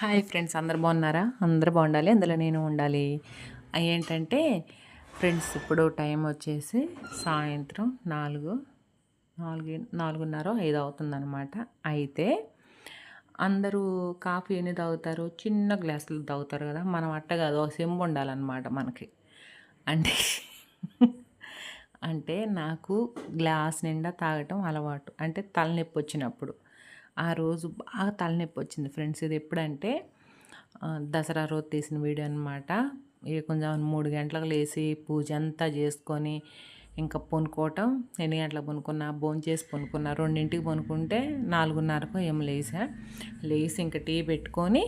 Hi friends అందరు బాగున్నారా? అందరు బాగుండాలి అందులో నేను ఉండాలి. అవి ఏంటంటే ఫ్రెండ్స్ ఇప్పుడు టైం వచ్చేసి సాయంత్రం నాలుగు నాలుగు నాలుగున్నర ఐదు అవుతుందన్నమాట. అయితే అందరూ కాఫీ ఎన్ని తాగుతారు? చిన్న గ్లాసులు తాగుతారు కదా? మనం అట్ట కాదు ఒక సెంబు ఉండాలన్నమాట మనకి. అంటే అంటే నాకు గ్లాస్ నిండా తాగటం అలవాటు. అంటే తలనొప్పి వచ్చినప్పుడు. ఆ రోజు బాగా తలనొప్పి వచ్చింది ఫ్రెండ్స్. ఇది ఎప్పుడంటే దసరా రోజు తీసిన వీడియో అనమాట ఇక కొంచెం మూడు గంటలకు లేచి పూజ అంతా చేసుకొని ఇంకా పొనుకోవటం ఎన్ని గంటలకు పొనుకున్నా భోజనం చేసి పొనుకున్నా రెండింటికి పొనుకుంటే నాలుగున్నరకు ఏం లేసా. లేచి ఇంకా టీ పెట్టుకొని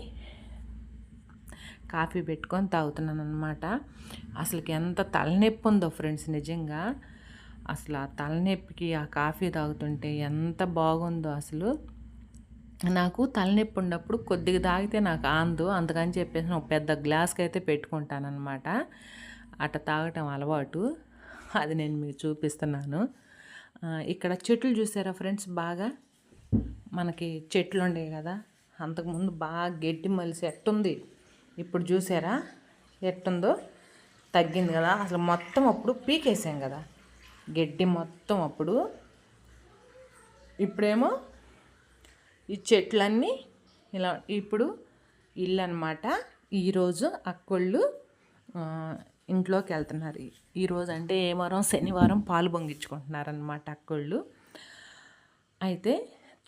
కాఫీ పెట్టుకొని తాగుతున్నాను అనమాట అసలుకి ఎంత తలనొప్పి ఉందో ఫ్రెండ్స్ నిజంగా. అసలు ఆ తలనొప్పికి ఆ కాఫీ తాగుతుంటే ఎంత బాగుందో అసలు. నాకు తలనొప్పి ఉన్నప్పుడు కొద్దిగా తాగితే నాకు ఆందు. అందుకని చెప్పేసి ఒక పెద్ద గ్లాస్కి అయితే పెట్టుకుంటానమాట అట్ట తాగటం అలవాటు. అది నేను మీకు చూపిస్తున్నాను. ఇక్కడ చెట్లు చూసారా ఫ్రెండ్స్ బాగా? మనకి చెట్లు ఉండేవి కదా? అంతకుముందు బాగా గడ్డి మలిసి ఎట్టుంది? ఇప్పుడు చూసారా? ఎట్టుందో? తగ్గింది కదా? అసలు మొత్తం అప్పుడు పీకేసాం కదా? గడ్డి మొత్తం అప్పుడు. ఇప్పుడేమో ఈ చెట్లన్నీ ఇలా ఇప్పుడు ఇల్లు అనమాట ఈరోజు అక్కోళ్ళు ఇంట్లోకి వెళ్తున్నారు ఈరోజు అంటే ఏ వారం? శనివారం పాలు పొంగించుకుంటున్నారనమాట అక్కోళ్ళు. అయితే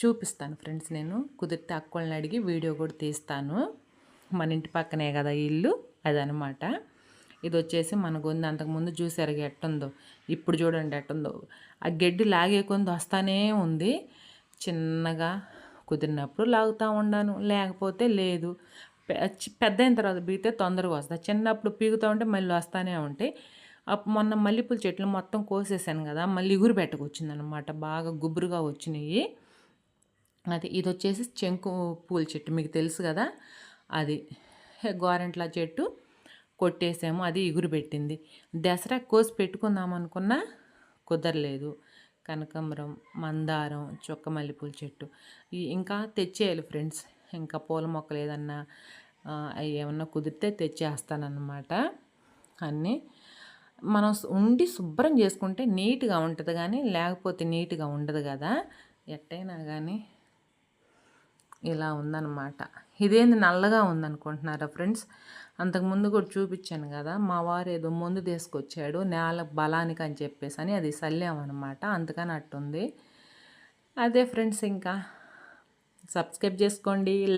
చూపిస్తాను ఫ్రెండ్స్ నేను. కుదిరితే అక్కోళ్ళని అడిగి వీడియో కూడా తీస్తాను. మన ఇంటి పక్కనే కదా ఇల్లు అదనమాట ఇది వచ్చేసి మన గొంతు అంతకుముందు చూసారు ఎట్టుందో ఇప్పుడు చూడండి ఎట్టుందో. ఆ గడ్డి లాగే వస్తానే ఉంది. చిన్నగా కుదిరినప్పుడు లాగుతూ ఉన్నాను లేకపోతే లేదు. పెద్ద అయిన తర్వాత బీగితే తొందరగా వస్తా. చిన్నప్పుడు పీగుతూ ఉంటే మళ్ళీ వస్తూనే ఉంటాయి మొన్న మల్లెపూల చెట్లు మొత్తం కోసేసాను కదా మళ్ళీ ఇగురు పెట్టకొచ్చిందనమాట బాగా గుబురుగా వచ్చినాయి. అది ఇది వచ్చేసి చెంకు పూల చెట్టు మీకు తెలుసు కదా. అది గోరెంట్ల చెట్టు కొట్టేసాము అది ఇగురు పెట్టింది. దసరా కోసి పెట్టుకుందాం అనుకున్నా కుదరలేదు. కనకాంబరం మందారం చొక్క మల్లెపూల చెట్టు ఇంకా తెచ్చేయాలి ఫ్రెండ్స్. ఇంకా పూల మొక్కలు ఏదన్నా అవి ఏమన్నా కుదిరితే తెచ్చేస్తానన్నమాట అన్నీ. మనం ఉండి శుభ్రం చేసుకుంటే నీట్గా ఉంటుంది కానీ లేకపోతే నీట్గా ఉండదు కదా. ఎట్టయినా కానీ ఇలా ఉందన్నమాట. ఇదేంది నల్లగా ఉందనుకుంటున్నారా ఫ్రెండ్స్? అంతకుముందు కూడా చూపించాను కదా మా వారు ఏదో ముందు తీసుకొచ్చాడు నేల బలానికి అని చెప్పేసి అని అది చల్లామన్నమాట అందుకని అట్టుంది. అదే ఫ్రెండ్స్ ఇంకా సబ్స్క్రైబ్ చేసుకోండి